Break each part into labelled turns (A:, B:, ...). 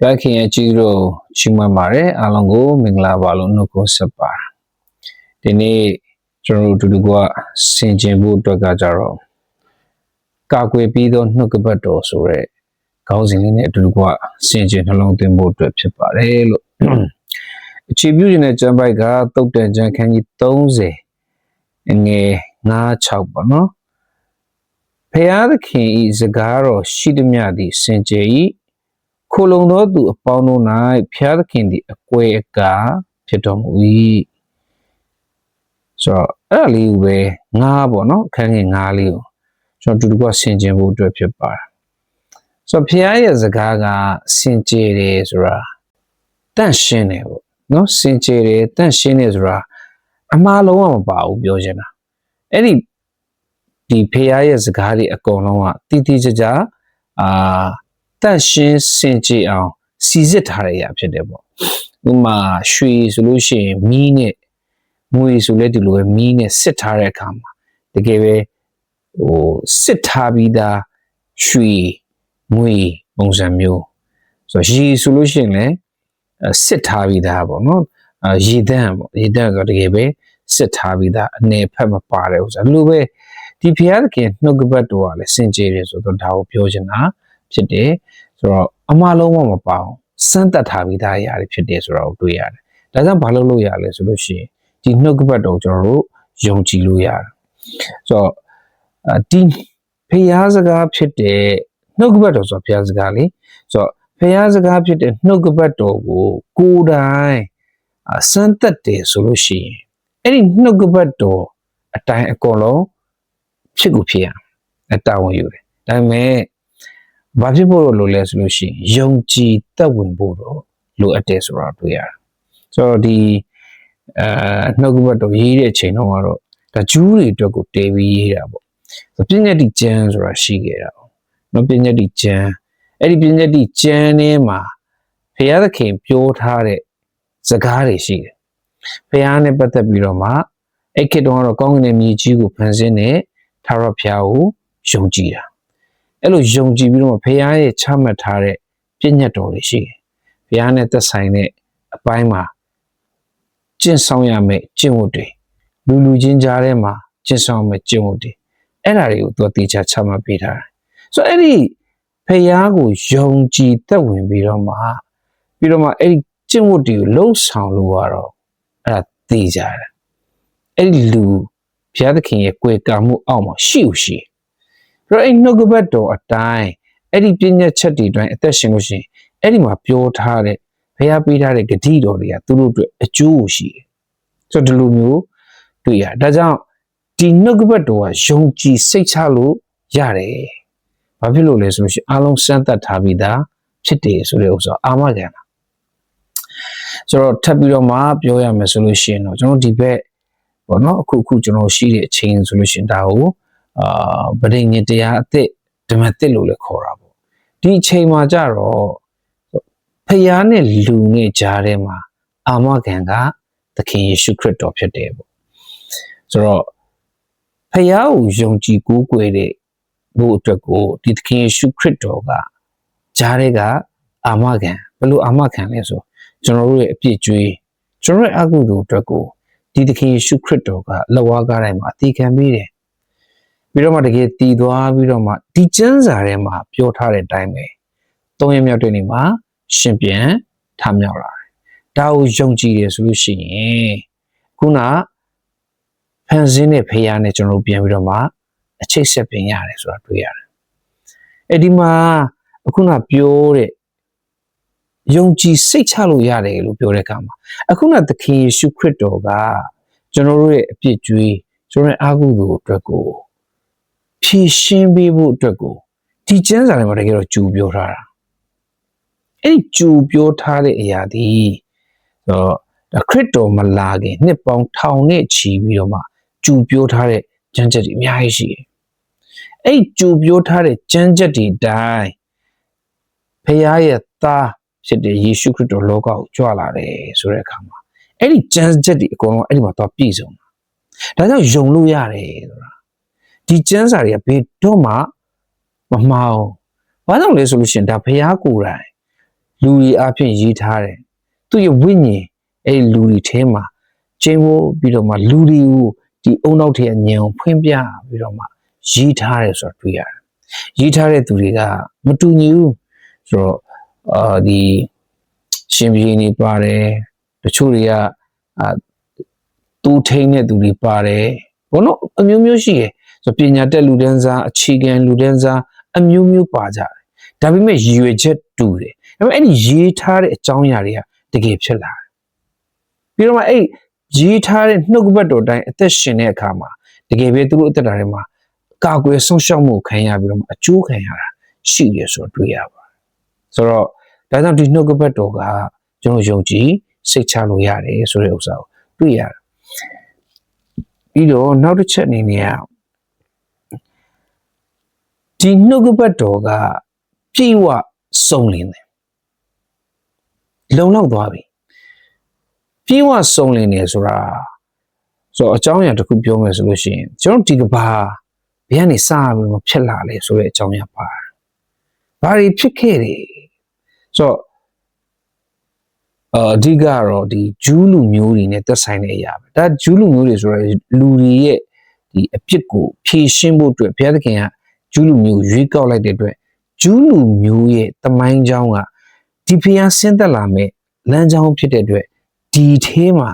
A: ဘုရားခင်ရဲ့ကြီးတို့ချီးမွမ်းပါတယ်အားလုံးကိုမင်္ဂလာပါလို့နှုတ်ခွန်းဆက်ပါဒီနေ့ကျွန်တော်တို့အတူတူကဆင်ကျင်ဖို့အတွက်ကကြတော့ကာကွယ်ပြီးသောနှုတ်ကပတ်တော်ဆိုရဲခေါင်းစဉ်လေးနဲ့အတူတူကဆင်ကျင်နှလုံးသွင်းဖို့အတွက်ဖြစ်ပါတယ်လို့အခြေပြုနေတဲ့ကျမ်းပိုက်ကတုတ်တန်ကျမ်းခန်းကြီး30အငယ်9-6ပေါ့နော်ဖျားသခင်ဤစကားတော်ရှိသည်မြသည်စင်ကြယ်ဤ ခိုလုံသောသူအပေါင်းတို့၌ဖျားသခင်သည်အကွယ်အကာဖြစ်တော်မူ၏ဆိုတော့အဲ့ဒါလေးကိုပဲငါးပေါ့နော်အခန်းငယ်ငါးလေးကိုကျွန်တော်တူတူကဆင်ကျင်ဖို့အတွက်ဖြစ်ပါတယ်ဆိုတော့ဖျားရဲ့စကားကစင်ကြယ်တယ်ဆိုတာတန့်ရှင်းတယ်ပေါ့နော်စင်ကြယ်တယ်တန့်ရှင်းတယ်ဆိုတာအမှားလုံးဝမပါဘူးပြောချင်တာအဲ့ဒီဒီဖျားရဲ့စကားတွေအကုန်လုံးကတိတိကျကျအာ တန့်ရှင်းစင်ကြယ်အောင်စီစစ်ထားတဲ့အရာဖြစ်တယ်ပေါ့ဥပမာရွှေဆိုလို့ရှိရင်မီးနဲ့ငွေဆိုလဲဒီလိုပဲမီးနဲ့စစ်ထားတဲ့အခါမှာတကယ်ပဲဟိုစစ်ထားပြီးသားရွှေငွေပုံစံမျိုးဆိုတော့ရေဆိုလို့ရှိရင်လည်းအဲစစ်ထားပြီးသားပေါ့နော်အဲရေတန့်ပေါ့ရေတန့်ဆိုတော့တကယ်ပဲစစ်ထားပြီးသားအနေဖက်မပါတဲ့ဥစ္စာဒီလိုပဲဒီဖျားသခင်နှုတ်ကပတ်တော်ကလည်းစင်ကြယ်တယ်ဆိုတော့ဒါကိုပြောချင်တာ ဖြစ်တယ်ဆိုတော့အမှားလုံးဝမပါအောင်စမ်းသပ်ထားပြီးသားအရာတွေဖြစ်တယ်ဆိုတော့တွေ့ရတယ်ဒါကြောင့်ဘာလို့လုပ်ရလဲဆိုလို့ရှိရင်ဒီနှုတ်ကပတ်တော်ကျွန်တော်တို့ယုံကြည်လို့ရတယ်ဆိုတော့အဒီဖျားစကားဖြစ်တဲ့နှုတ်ကပတ်တော်ဆိုတော့ဖျားစကားလေဆိုတော့ဖျားစကားဖြစ်တဲ့နှုတ်ကပတ်တော်ကိုကိုယ်တိုင်အစမ်းသပ်တယ်ဆိုလို့ရှိရင်အဲ့ဒီနှုတ်ကပတ်တော်အတိုင်းအကုန်လုံးဖြစ်ကိုဖြစ်ရအတာဝန်ယူတယ်ဒါပေမဲ့ ဘာဖြစ်ဖို့လို့လဲဆိုလို့ရှိရင်ယုံကြည်သက်ဝင်ဖို့တော့လိုအပ်တယ်ဆိုတာတွေ့ရတယ်ဆိုတော့ဒီအဲနှုတ်ကပတ်တော်ရေးတဲ့အချိန်တော့ကတော့ဒါဂျူးတွေအတွက်ကိုတေးပြီးရေးတာပေါ့ပြည့်ညက်တိကျမ်းဆိုတာရှိခဲ့တာပေါ့နော်ပြည့်ညက်တိကျမ်းအဲ့ဒီပြည့်ညက်တိကျမ်းထဲမှာဘုရားသခင်ပြောထားတဲ့စကားတွေရှိတယ်ဘုရားနဲ့ပတ်သက်ပြီးတော့မှအဲ့ခေတ်တုန်းကတော့ကောင်းကင်ရဲ့မြေကြီးကိုဖန်ဆင်းတဲ့ထာဝရဘုရားကိုယုံကြည်တာ အဲ့လိုယုံကြည်ပြီးတော့မှဘုရားရဲ့ချမှတ်ထားတဲ့ပြည့်ညက်တော်တွေရှိတယ်ဘုရားနဲ့သက်ဆိုင်တဲ့အပိုင်းမှာကျင့်ဆောင်ရမယ့်ကျင့်ဝတ်တွေလူလူချင်းကြားထဲမှာကျင့်ဆောင်ရမယ့်ကျင့်ဝတ်တွေအဲ့ဒါတွေကိုသူတေချာချမှတ်ပေးထားတယ်ဆိုတော့အဲ့ဒီဖះကိုယုံကြည်သက်ဝင်ပြီးတော့မှပြီးတော့မှအဲ့ဒီကျင့်ဝတ်တွေကိုလှုပ်ဆောင်လို့ရတော့အဲ့ဒါသိကြတယ်အဲ့ဒီလူဘုရားသခင်ရဲ့ကြွယ်ကံမှုအောက်မှာရှိ ਉ ရှိပြီး တော့အဲ့နှုတ်ကပတ်တော်အတိုင်းအဲ့ဒီပြည့်ညက်ချက်တွေတိုင်းအသက်ရှင်လို့ရှိရင်အဲ့ဒီမှာပြောထားတဲ့ဖះပေးထားတဲ့ဂတိတော်တွေကသူတို့အတွက်အကျိုးရှိတယ်ဆိုတော့ဒီလိုမျိုးတွေ့ရဒါကြောင့်ဒီနှုတ်ကပတ်တော်ကယုံကြည်စိတ်ချလို့ရတယ်။ဘာဖြစ်လို့လဲဆိုလို့ရှိရင်အားလုံးစမ်းသပ်ထားပြီးသားဖြစ်တယ်ဆိုတဲ့ဥစ္စာအာမခံတာ။ဆိုတော့ထပ်ပြီးတော့မှပြောရမယ်ဆိုလို့ရှိရင်တော့ကျွန်တော်ဒီဘက်ပေါ့နော်အခုအခုကျွန်တော်ရှိတဲ့အချိန်ဆိုလို့ရှိရင်ဒါကို အာဗဒိညတရားအစ်စ်ဓမ္မတစ်လို့လည်းခေါ်တာပေါ့။ဒီအချိန်မှာကြတော့ဖျားနဲ့လူနဲ့ကြားထဲမှာအာမခံကသခင်ယေရှုခရစ်တော်ဖြစ်တယ်ပေါ့ဆိုတော့ဖခင်ကိုယုံကြည်ကိုးကွယ်တဲ့ဘုအတွက်ကိုဒီသခင်ယေရှုခရစ်တော်ကကြားတဲ့ကအာမခံဘယ်လိုအာမခံလဲဆိုကျွန်တော်တို့ရဲ့အပြစ်ကြွေးကျွန်တော်ရဲ့အကုသိုလ်အတွက်ကိုဒီသခင်ယေရှုခရစ်တော်ကလက်ဝါးကားတိုင်းမှာအသေးခံပေးတယ် ပြီးတော့မှတကယ်တည်သွားပြီးတော့မှဒီကျမ်းစာထဲမှာပြောထားတဲ့အတိုင်းပဲသုံးရမြောက်တဲ့နေ့မှာရှင်ပြန်ထမြောက်လာတယ်ဒါကိုယုံကြည်တယ်ဆိုလို့ရှိရင်ခုနဖန်ဆင်းတဲ့ဖရာနဲ့ကျွန်တော်တို့ပြန်ပြီးတော့မှအချိတ်ဆက်ပင်ရတယ်ဆိုတာတွေ့ရတယ်အဲ့ဒီမှာအခုနပြောတဲ့ယုံကြည်စိတ်ချလို့ရတယ်လို့ပြောတဲ့အခါမှာအခုနသခင်ယေရှုခရစ်တော်ကကျွန်တော်တို့ရဲ့အပြစ်ကြွေးကျွန်တော်ရဲ့အာဟုသူအတွက်ကို ဖြည့်ရှင်းပေးဖို့အတွက်ကိုဒီကျမ်းစာထဲမှာတကယ်တော့ကြူပြောထားတာအဲ့ကြူပြောထားတဲ့အရာဒီတော့ဒါခရစ်တော်မလာခင်နှစ်ပေါင်းထောင်နဲ့ချီပြီးတော့မှကြူပြောထားတဲ့ကျမ်းချက်တွေအများကြီးရှိတယ်။အဲ့ကြူပြောထားတဲ့ကျမ်းချက်တွေတိုင်းဖခင်ရဲ့သားဖြစ်တဲ့ယေရှုခရစ်တော်လောကကိုကြွလာတယ်ဆိုတဲ့အခါမှာအဲ့ဒီကျမ်းချက်တွေအကုန်လုံးအဲ့ဒီမှာတော့ပြည့်စုံတာ။ဒါကြောင့်ယုံလို့ရတယ်ဆိုတာ ဒီကျမ်းစာတွေကဘယ်တော့မှမမှားဘူး။ဘာကြောင့်လဲဆိုလို့ရှိရင်ဒါဖခင်ကိုယ်တိုင်လူတွေအဖြစ်ရေးထားတယ်သူ့ရဲ့ဝိညာဉ်အဲ့ဒီလူတွေထဲမှာကျင်းဖို့ပြီးတော့မှလူတွေကိုဒီအုံနောက်ထဲအညံကိုဖွင့်ပြပြီးတော့မှရေးထားတယ်ဆိုတော့တွေ့ရတယ်ရေးထားတဲ့သူတွေကမတူညီဘူးဆိုတော့အာဒီရှင်ပြေနေပါတယ်တချို့တွေကအာသူထိန်းတဲ့သူတွေပါတယ်ဘောနော်အမျိုးမျိုးရှိတယ် ဆိုတော့ပညာတက်လူတန်းစားအခြေခံလူတန်းစားအမျိုးမျိုးပါကြတယ်ဒါပေမဲ့ရည်ရွယ်ချက်တူတယ်ဒါပေမဲ့အဲ့ဒီရေးထားတဲ့အကြောင်းအရာတွေကတကယ်ဖြစ်လာတယ်ပြီးတော့မှအဲ့ရေးထားတဲ့နှုတ်ကပတ်တော်တိုင်းအသက်ရှင်တဲ့အခါမှာတကယ်ပဲသူတို့အသက်တာထဲမှာကာကွယ်ဆုံးရှုံးမှုခံရပြီးတော့မှအကျိုးခံရတာရှိတယ်ဆိုတော့တွေ့ရပါတယ်ဆိုတော့ဒါကြောင့်ဒီနှုတ်ကပတ်တော်ကကျွန်တော်ယုံကြည်စိတ်ချလို့ရတယ်ဆိုတဲ့ဥစ္စာကိုတွေ့ရတယ်ပြီးတော့နောက်တစ်ချက်အနေနဲ့က ဒီနှုတ်ကပတ်တော်ကပြည့်ဝစုံလင်တယ်လုံလောက်သွားပြီပြည့်ဝစုံလင်တယ်ဆိုတာဆိုတော့အကြောင်းအရာတစ်ခုပြောမယ်ဆိုလို့ရှိရင်ကျွန်တော်ဒီကဘာဘယ်ကနေစပြီးတော့ဖြစ်လာလဲဆိုတဲ့အကြောင်းအရာပါတယ်ဘာတွေဖြစ်ခဲ့တယ်ဆိုတော့အဓိကတော့ဒီဂျူးလူမျိုးတွေနဲ့သက်ဆိုင်တဲ့အရာပဲဒါဂျူးလူမျိုးတွေဆိုတော့လူတွေရဲ့ဒီအပြစ်ကိုဖြေရှင်းဖို့အတွက်ဘုရားသခင်က ဂျူးလူမျိုးကိုရွေးကောက်လိုက်တဲ့အတွက်ဂျူးလူမျိုးရဲ့တမိုင်းကြောင်းကဒီဖျားဆင်းသက်လာမဲ့လမ်းကြောင်းဖြစ်တဲ့အတွက်ဒီထဲမှာ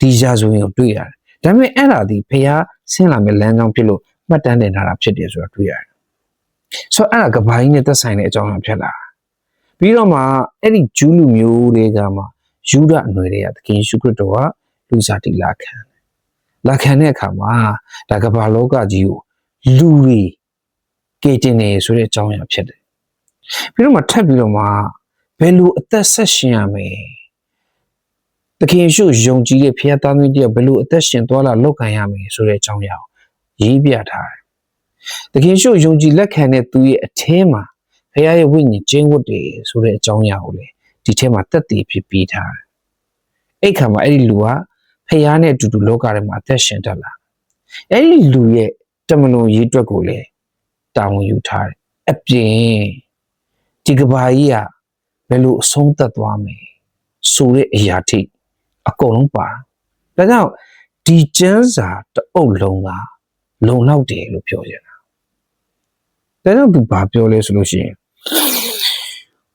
A: ဒီရာဇဝင်ကိုတွေ့ရတယ်။ဒါပေမဲ့အဲ့ဒါဒီဖျားဆင်းလာမဲ့လမ်းကြောင်းဖြစ်လို့မှတ်တမ်းတင်ထားတာဖြစ်တယ်ဆိုတာတွေ့ရတယ်။ဆိုတော့အဲ့ဒါကဘာကြီးနဲ့သက်ဆိုင်တဲ့အကြောင်းအရာဖြစ်လာတာ။ပြီးတော့မှအဲ့ဒီဂျူးလူမျိုးတွေကမှယူဒအနွယ်တွေကသခင်ယေရှုခရစ်တော်ကလူစားတိလာခံတယ်။လာခံတဲ့အခါမှာဒါကဘာလောကကြီးကိုလူတွေ ကယ်တင်နေဆိုတဲ့အကြောင်းအရာဖြစ်တယ်။ပြီးတော့မှထပ်ပြီးတော့မှဘယ်လိုအသက်ဆက်ရှင်ရမလဲ။သခင်ယေရှုယုံကြည်တဲ့ဖခင်သားသမီးတယောက်ဘယ်လိုအသက်ရှင်သွားလာလောက်ခံရမလဲဆိုတဲ့အကြောင်းအရာကိုရေးပြထားတယ်။သခင်ယေရှုယုံကြည်လက်ခံတဲ့သူရဲ့အထဲမှာဖခင်ရဲ့ဝိညာဉ်ကျင်းဝတ်တယ်ဆိုတဲ့အကြောင်းအရာကိုလေဒီထဲမှာတက်တည်ဖြစ်ပြီးထားတယ်။အဲ့ခါမှာအဲ့ဒီလူကဖခင်နဲ့အတူတူလောကထဲမှာအသက်ရှင်တတ်လာ။အဲ့ဒီလူရဲ့တမန်တော်ရေးအတွက်ကိုလေ တာဝန်ယူထားတယ်။အပြင်ဒီကဘာကြီးကဘယ်လိုအဆုံးသတ်သွားမယ်ဆိုတဲ့အရာထိအကုန်လုံးပါဒါကြောင့်ဒီကျမ်းစာတအုပ်လုံးကလုံလောက်တယ်လို့ပြောချင်တာဒါကြောင့်သူဘာပြောလဲဆိုလို့ရှိရင်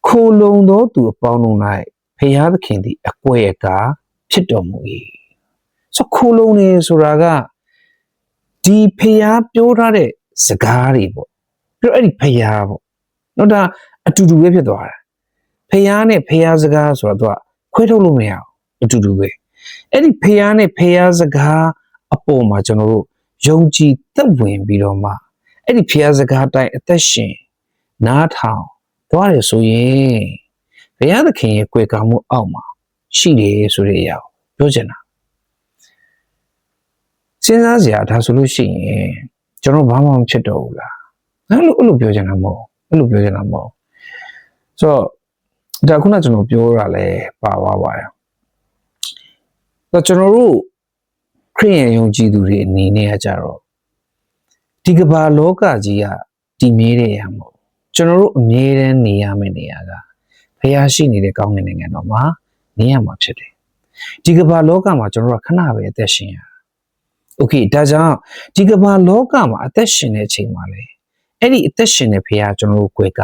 A: ခိုလုံသောသူအပေါင်းတို့၌ဖျားသခင်သည်အကွဲ့အကားဖြစ်တော်မူ၏ဆိုခိုလုံနေဆိုတာကဒီဖျားပြောထားတဲ့ စကားတွေပေါ့ပြီးတော့အဲ့ဒီဖျားပေါ့နော်ဒါအတူတူပဲဖြစ်သွားတာဖះနဲ့ဖះစကားဆိုတော့သူကခွဲထုတ်လို့မရအောင်အတူတူပဲအဲ့ဒီဖះနဲ့ဖះစကားအပေါ်မှာကျွန်တော်တို့ယုံကြည်သက်ဝင်ပြီးတော့မှအဲ့ဒီဖះစကားတိုင်းအသက်ရှင်နားထောင်သွားတယ်ဆိုရင်ဘုရားသခင်ရဲ့ကြွယ်ကာမှုအောက်မှာရှိတယ်ဆိုတဲ့အရာကိုပြောချင်တာစဉ်းစားစရာဒါဆိုလို့ရှိရင် ကျွန်တော်ဘာမှမဖြစ်တော့ဘူးလားအဲ့လိုအဲ့လိုပြောချင်တာမဟုတ်အဲ့လိုပြောချင်တာမဟုတ်ဆိုတော့ဒါခုနကျွန်တော်ပြောတာလဲပါသွားပါတယ်။ဆိုကျွန်တော်တို့ခရိယန်ယုံကြည်သူတွေအနေနဲ့ကကြတော့ဒီကမ္ဘာလောကကြီးကတည်မြဲတဲ့ရမို့ကျွန်တော်တို့အမြဲတမ်းနေရမယ့်နေရာကဖျားရှိနေတဲ့ကောင်းကင်နိုင်ငံတော်မှာနေရမှာဖြစ်တယ်။ဒီကမ္ဘာလောကမှာကျွန်တော်တို့ကခဏပဲအသက်ရှင်ရ တာ။ Okay ဒါကြောင့်ဒီကမ္ဘာလောကမှာအသက်ရှင်တဲ့အချိန်မှာလေအဲ့ဒီအသက်ရှင်တဲ့ဖျားကျွန်တော်တို့ကိုယ်က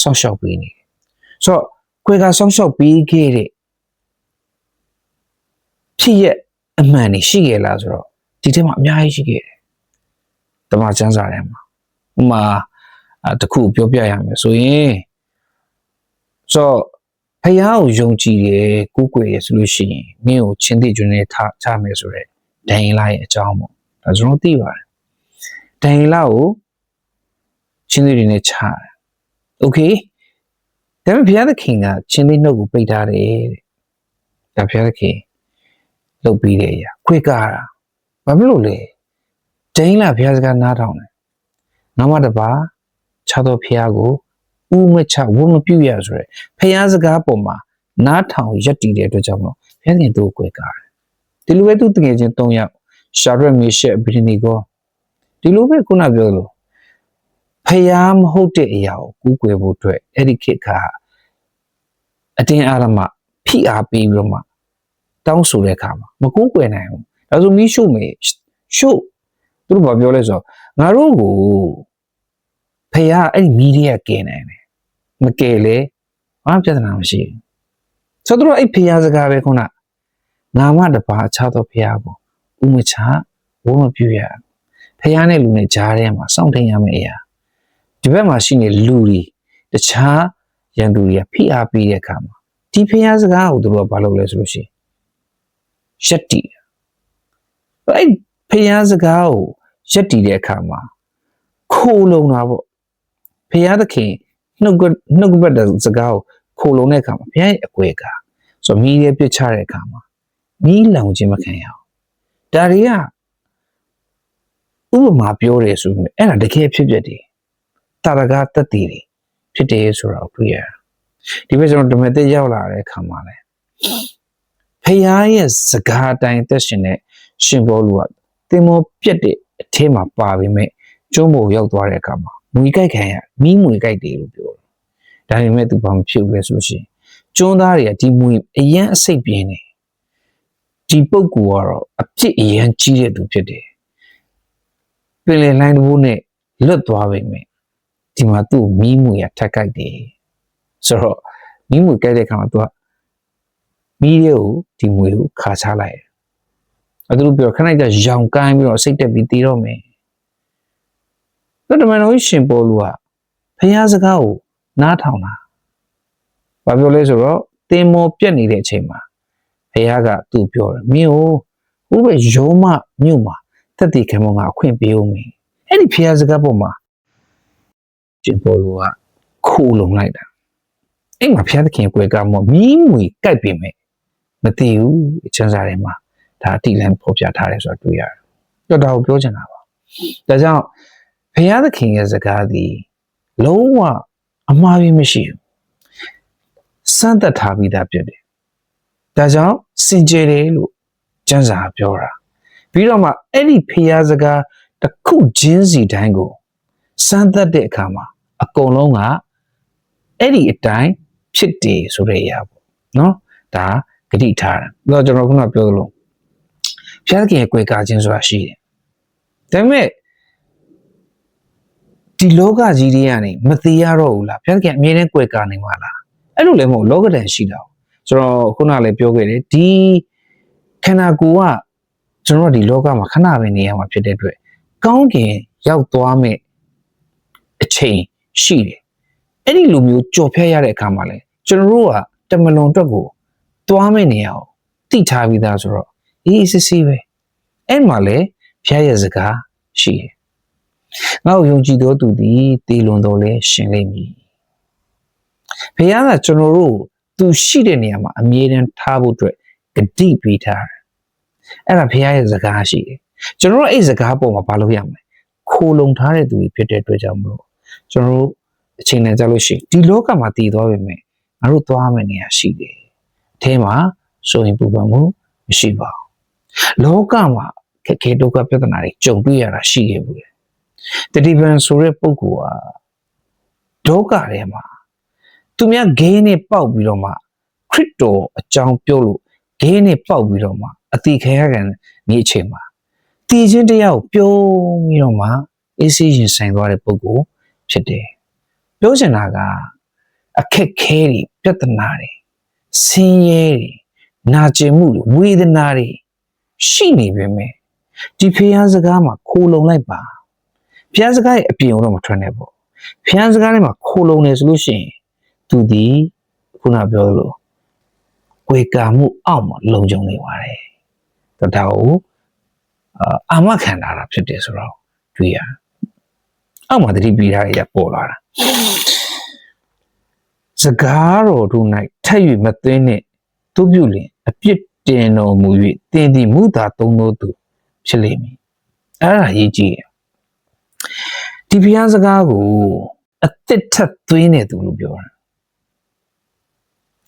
A: ဆောက်ရှောက်ပေးနေတယ်။ဆိုတော့ခွေကဆောင်းရှောက်ပြီးခဲ့တဲ့ဖြစ်ရဲ့အမှန်နေရှိခဲ့လားဆိုတော့ဒီထဲမှာအများကြီးရှိခဲ့တယ်။တမန်ကျမ်းစာထဲမှာဥမာတခုပြောပြရမယ်ဆိုရင်ဆိုဖះကိုယုံကြည်တယ်ကိုးကွယ်ရဆိုလို့ရှိရင်မင်းကိုချင်းသိကျွန်းနဲ့ထားချမယ်ဆိုတဲ့ ဒိုင်လာရဲ့အကြောင်းပေါ့ဒါကျွန်တော်သိပါတယ်ဒိုင်လာကိုချင်းသိတွေနဲ့ချတယ်โอเคဒါပေမဲ့ဘုရားသခင်ကချင်းလေးနှုတ်ကိုပိတ်ထားတယ်တဲ့ဒါဘုရားသခင်လုပ်ပြီးတဲ့အရာခွေကားတာဘာဖြစ်လို့လဲဒိန်းလာဘုရားစကားနားထောင်တယ်နောက်မှတပါခြားသောဘုရားကိုဥမချဝမပြုတ်ရဆိုရယ်ဘုရားစကားပေါ်မှာနားထောင်ရက်တည်တဲ့အတွက်ကြောင့်မို့ဘုရားသခင်သူ့ကိုခွေကားတယ် ဒီလိုပဲသူတငယ်ချင်း၃ယောက်ရှာရက်မေရှက်ဘီနီကိုဒီလိုပဲခုနပြောလို့ဖျားမဟုတ်တဲ့အရာကိုကူးကွယ်ဖို့အတွက်အဲ့ဒီခေတ်ကအတင်းအာရမဖိအားပေးပြီးတော့မှတောင်းဆိုတဲ့အခါမှာမကူးကွယ်နိုင်ဘူးဒါဆိုမီးရှို့မေရှို့သူတို့ဘာပြောလဲဆိုတော့ငါတို့ကိုဖះအဲ့ဒီမီးတွေကကဲနိုင်တယ်မကဲလေဘာပြဿနာမရှိဘူးဆိုတော့အဲ့ဖះစကားပဲခုန ငါမတပါအခြားသောဖះကိုဥမချဘုံမပြူရဖះနဲ့လူနဲ့ကြားထဲမှာစောင့်ထိန်ရမယ့်အရာဒီဘက်မှာရှိနေလူတွေတခြားရန်သူတွေကဖိအားပေးတဲ့အခါမှာဒီဖះစကားကိုသူတို့ကဘာလုပ်လဲဆိုလို့ရှိရင်ရှက်တီအဲ့ဖះစကားကိုရှက်တီတဲ့အခါမှာခိုးလုံတာပေါ့ဖះသခင်နှုတ်ကနှုတ်ကပတ်တဲ့စကားကိုခိုးလုံတဲ့အခါမှာဖះရဲ့အကွဲကဆိုမီးရဲပြစ်ချတဲ့အခါမှာ မီးလောင်ခြင်းမခံရအောင်ဒါတွေကဥပမာပြောတယ်ဆိုရင်အဲ့ဒါတကယ်ဖြစ်ဖြစ်တယ်တာရကတက်တည်တယ်ဖြစ်တယ်ဆိုတော့တွေ့ရတယ်ဒီဘက်ကျွန်တော်ဓမ္မတက်ရောက်လာတဲ့အခါမှာလဲဖះရဲ့စကားအတိုင်းသက်ရှင်တဲ့ရှင်ဘောလူကတင်မောပြက်တဲ့အထဲမှာပါပေမဲ့ကျွန်းပေါ်ရောက်သွားတဲ့အခါမှာမွေကြိုက်ခံရမီးမွေကြိုက်တယ်လို့ပြောတယ်ဒါပေမဲ့သူဘာမှဖြစ်ဘူးလဲဆိုလို့ရှိရင်ကျွန်းသားတွေကဒီမွေအရန်အစိတ်ပြင်းနေ ဒီပုတ်ကူကတော့အပြစ်အရန်ကြီးတဲ့သူဖြစ်တယ်ပင်လယ်လိုင်းတစ်ခုနဲ့လွတ်သွားပေမဲ့ဒီမှာသူ့မီးမွေရထက်ကြိုက်တယ်ဆိုတော့မီးမွေကြိုက်တဲ့အခါမှာသူကမီးတွေကိုဒီမွေကိုခါချလိုက်တယ်အဲသူတို့ပြောခဏကရောင်ကိုင်းပြီးတော့စိတ်တက်ပြီးတည်တော့မယ်တော့တမန်တော်ကြီးရှင်ပေါ်လူကဖះစကားကိုနားထောင်တာဘာပြောလဲဆိုတော့တင်မောပြက်နေတဲ့အချိန်မှာ ဖះကသူ့ပြောတယ်မင်းကိုဟိုဘက်ရောမမြို့မှာတက်တည်ခံမငါအခွင့်ပေးဦးမယ်အဲ့ဒီဖះစကားပေါ်မှာရှင်ပေါ်လူကခိုးလုံလိုက်တာအဲ့မှာဖះသခင်ကွယ်ကမောမီးမွေကြိုက်ပေမဲ့မသိဘူးအချမ်းစာထဲမှာဒါအတိလန်းဖော်ပြထားတယ်ဆိုတော့တွေ့ရတယ်တော့ဒါကိုပြောချင်တာပါဒါကြောင့်ဘုရားသခင်ရဲ့စကားသည်လုံးဝအမှားပြီးမရှိဘူးစမ်းသပ်ထားပြီးသားဖြစ်တယ် ဒါကြောင့်စင်ကြယ်တယ်လို့ကျမ်းစာပြောတာပြီးတော့မှအဲ့ဒီဘုရားစကားတစ်ခုချင်းစီတိုင်းကိုစမ်းသပ်တဲ့အခါမှာအကုန်လုံးကအဲ့ဒီအတိုင်းဖြစ်တယ်ဆိုတဲ့အရာပေါ့နော်ဒါဂတိထားတယ်ဒါတော့ကျွန်တော်ခုနပြောသလိုဘုရားသခင်ရဲ့ကြွယ်ကာခြင်းဆိုတာရှိတယ်ဒါပေမဲ့ဒီလောကကြီးတွေကနေမသေးရတော့ဘူးလားဘုရားသခင်အမြဲတမ်းကြွယ်ကာနေမှာလားအဲ့လိုလည်းမဟုတ်လောကတန်ရှိတာ ကျွန်တော်ခုနလည်းပြောခဲ့တယ်ဒီခန္ဓာကိုယ်ကကျွန်တော်ဒီလောကမှာခဏပဲနေရမှာဖြစ်တဲ့အတွက်ကောင်းကင်ရောက်သွားမဲ့အချိန်ရှိတယ်အဲ့ဒီလိုမျိုးကြော်ဖြတ်ရတဲ့အခါမှာလဲကျွန်တော်တို့ကတမလွန်အတွက်ကိုသွားမဲ့နေရအောင်တိထားပြီးသားဆိုတော့အေးစစ်စစ်ပဲအဲ့မှာလဲဖျားရဲ့စကားရှိတယ်ငါ့ကိုယုံကြည်တော်သူသည်တည်လွန်တော်လဲရှင်လိမ့်မည်ဘုရားကကျွန်တော်တို့ သူရှိတဲ့နေရာမှာအမြဲတမ်းထားဖို့အတွက်ဂတိပေးထားတယ်အဲ့ဒါဘုရားရဲ့စကားရှိတယ်ကျွန်တော်တို့အဲ့စကားပေါ်မှာဘာလုပ်ရမလဲခိုလုံထားတဲ့သူတွေဖြစ်တဲ့အတွက်ကြောင့်မလို့ကျွန်တော်တို့အချိန်နဲ့ကြာလို့ရှိရင်ဒီလောကမှာတည်သွားပြီမဲ့ငါတို့သွားမယ့်နေရာရှိတယ်အထဲမှာဆိုရင်ပူပန်မှုမရှိပါဘူးလောကမှာခက်ခဲဒုက္ခပြဿနာတွေကြုံတွေ့ရတာရှိခဲ့ဘူးလေတတိပံဆိုတဲ့ပုဂ္ဂိုလ်ဟာဒုက္ခထဲမှာ သူများဂိမ်းနဲ့ပေါက်ပြီးတော့မှခရစ်တော်အကြောင်းပြောလို့ဂိမ်းနဲ့ပေါက်ပြီးတော့မှအတိခဲရကန်ဒီအချိန်မှာတည်ခြင်းတရားကိုပြောပြီးတော့မှအေးဆေးရင်ဆိုင်သွားတဲ့ပုဂ္ဂိုလ်ဖြစ်တယ်ပြောချင်တာကအခက်ခဲတွေပြဿနာတွေဆင်းရဲတွေနာကျင်မှုတွေဝေဒနာတွေရှိနေပေမဲ့ဒီဖျားစကားမှာခိုးလုံလိုက်ပါဖျားစကားရဲ့အပြင်တော့မထွက်နဲ့ပေါ့ဖျားစကားထဲမှာခိုးလုံနေဆိုလို့ရှိရင် သူဒီခုနပြောသလိုကွေကာမှုအောက်မှာလုံခြုံနေပါတယ်တော့ဒါကိုအာမခံလာတာဖြစ်တယ်ဆိုတော့တွေ့ရအောက်မှာတတိပိထားရပေါ်လာတာစကားတော်တို့၌ထက်၍မသွင်းနှင့်သူပြုလင်အပြစ်တင်တော်မူ၍တင်သည်မူတာသုံးသောသူဖြစ်လိမ့်မည်အဲ့ဒါရေးကြည့်ရဒီဘုရားစကားကိုအသစ်ထက်သွင်းတဲ့သူလို့ပြောတာ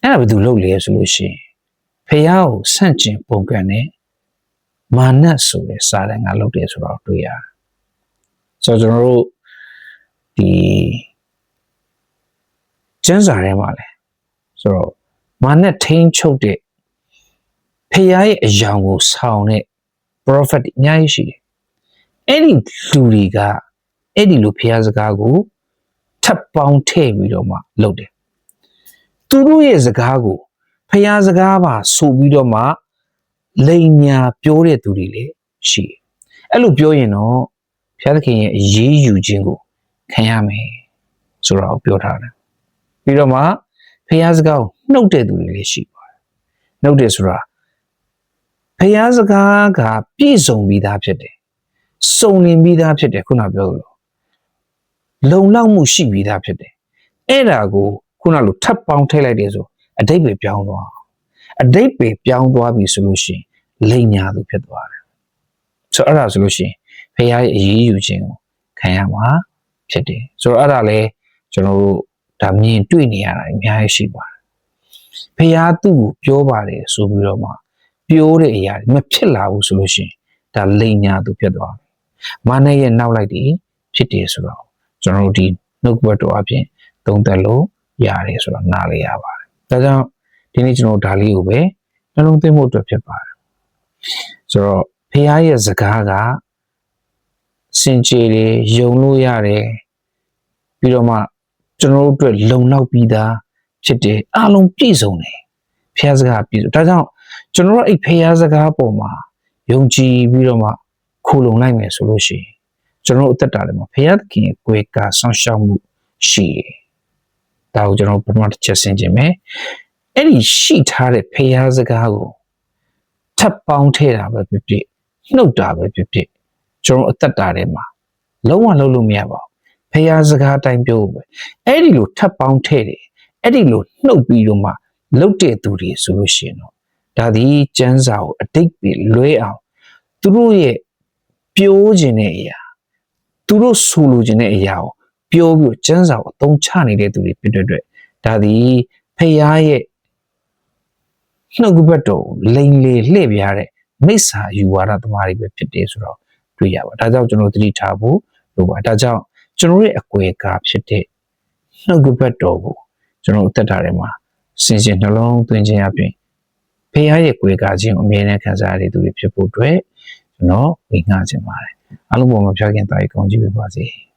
A: အဲ့ဒါဘယ်သူလုပ်လဲဆိုလို့ရှိရင်ဖះကိုဆန့်ကျင်ပုံကံနဲ့မာနဆိုတဲ့စာတန်ကလုပ်တယ်ဆိုတော့တွေ့ရတယ်ဆိုတော့ကျွန်တော်တို့ဒီကျမ်းစာထဲမှာလဲဆိုတော့မာနဲ့ထိန်းချုပ်တဲ့ဖခင်ရဲ့အယောင်ကိုဆောင်တဲ့ prophet အများကြီးရှိတယ်အဲ့ဒီလူတွေကအဲ့ဒီလိုဖခင်စကားကိုထပ်ပေါင်းထည့်ပြီးတော့မှလုပ်တယ် သူတို့ရဲ့စကားကိုဖခင်စကားပါဆိုပြီးတော့မှလိန်ညာပြောတဲ့သူတွေလည်းရှိတယ်အဲ့လိုပြောရင်တော့ဖခင်သခင်ရဲ့အရေးယူခြင်းကိုခံရမယ်ဆိုတော့ပြောထားတယ်ပြီးတော့မှဖခင်စကားကိုနှုတ်တဲ့သူတွေလည်းရှိပါတယ်နှုတ်တယ်ဆိုတာဖခင်စကားကပြည့်စုံပြီးသားဖြစ်တယ်စုံလင်ပြီးသားဖြစ်တယ်ခုနပြောသလိုလုံလောက်မှုရှိပြီးသားဖြစ်တယ်အဲ့ဒါကို ခုနလိုထပ်ပေါင်းထည့်လိုက်တယ်ဆိုအတိတ်ပဲပြောင်းသွားအတိတ်ပဲပြောင်းသွားပြီဆိုလို့ရှိရင်လိန်ညာသူဖြစ်သွားတယ်ဆိုတော့အဲ့ဒါဆိုလို့ရှိရင်ဖခင်ရဲ့အရေးယူခြင်းကိုခံရမှာဖြစ်တယ်ဆိုတော့အဲ့ဒါလဲကျွန်တော်တို့ဒါမြင်တွေ့နေရတာအများကြီးရှိပါတယ်ဖခင်သူ့ကိုပြောပါတယ်ဆိုပြီးတော့မှပြောတဲ့အရာတွေမဖြစ်လာဘူးဆိုလို့ရှိရင်ဒါလိန်ညာသူဖြစ်သွားတယ်မာနရဲ့နောက်လိုက်တွေဖြစ်တယ်ဆိုတော့ကျွန်တော်တို့ဒီနှုတ်ဘတ်တော်အပြင်သုံးသက်လို့ ရတယ်ဆိုတော့နားလေရပါတယ်ဒါကြောင့်ဒီနေ့ကျွန်တော်တို့ဒါလေးကိုပဲနှလုံးသွင်းဖို့အတွက်ဖြစ်ပါတယ်ဆိုတော့ဖခင်ရဲ့စကားကစင်ကြယ်တယ်ယုံလို့ရတယ်ပြီးတော့မှကျွန်တော်တို့အတွက်လုံလောက်ပြီးသားဖြစ်တယ်အလုံးပြည့်စုံတယ်ဖခင်စကားပြည့်စုံဒါကြောင့်ကျွန်တော်တို့အဲ့ဖခင်စကားပေါ်မှာယုံကြည်ပြီးတော့မှခိုလုံနိုင်မယ်ဆိုလို့ရှိရင်ကျွန်တော်တို့အသက်တာထဲမှာဖခင်သခင်ရဲ့ကိုယ်ကဆောင်းရှောက်မှုရှိတယ် ဒါကိုကျွန်တော်ပထမတစ်ချက်ဆင်ခြင်မယ်အဲ့ဒီရှိထားတဲ့ဖခင်စကားကိုထပ်ပေါင်းထည့်တာပဲဖြစ်ဖြစ်နှုတ်တာပဲဖြစ်ဖြစ်ကျွန်တော်အသက်တာထဲမှာလုံးဝလုံးလို့မရပါဘူးဖះစကားအတိုင်းပြောဖို့ပဲအဲ့ဒီလိုထပ်ပေါင်းထည့်တယ်အဲ့ဒီလိုနှုတ်ပြီးတော့မှလုတ်တဲ့သူတွေဆိုလို့ရှိရင်တော့ဒါဒီကျမ်းစာကိုအတိတ်ပဲလွဲအောင်သူတို့ရဲ့ပြောခြင်းတဲ့အရာသူတို့ဆိုလိုခြင်းတဲ့အရာကို ပြောပြီးကျမ်းစာကိုအသုံးချနေတဲ့သူတွေဖြစ်တဲ့အတွက်ဒါဒီဖះရဲ့နှုတ်ကပတ်တော်လိန်လေလှည့်ပြားတဲ့မိစ္ဆာယူဝါဒသမားတွေပဲဖြစ်တယ်ဆိုတော့တွေ့ရပါဒါကြောင့်ကျွန်တော်သတိထားဖို့လိုပါဒါကြောင့်ကျွန်တော်ရဲ့အကွယ်ကားဖြစ်တဲ့နှုတ်ကပတ်တော်ကိုကျွန်တော်အသက်တာထဲမှာစင်စင်နှလုံးသွင်းခြင်းအပြင်ဖခင်ရဲ့ကွယ်ကားခြင်းကိုအမြဲတမ်းခံစားရတဲ့သူတွေဖြစ်ဖို့အတွက်ကျွန်တော်ဝေငှခြင်းပါတယ်အားလုံးပေါ်မှာဖျားခင်တာရီကောင်းကြီးပဲပါစေ။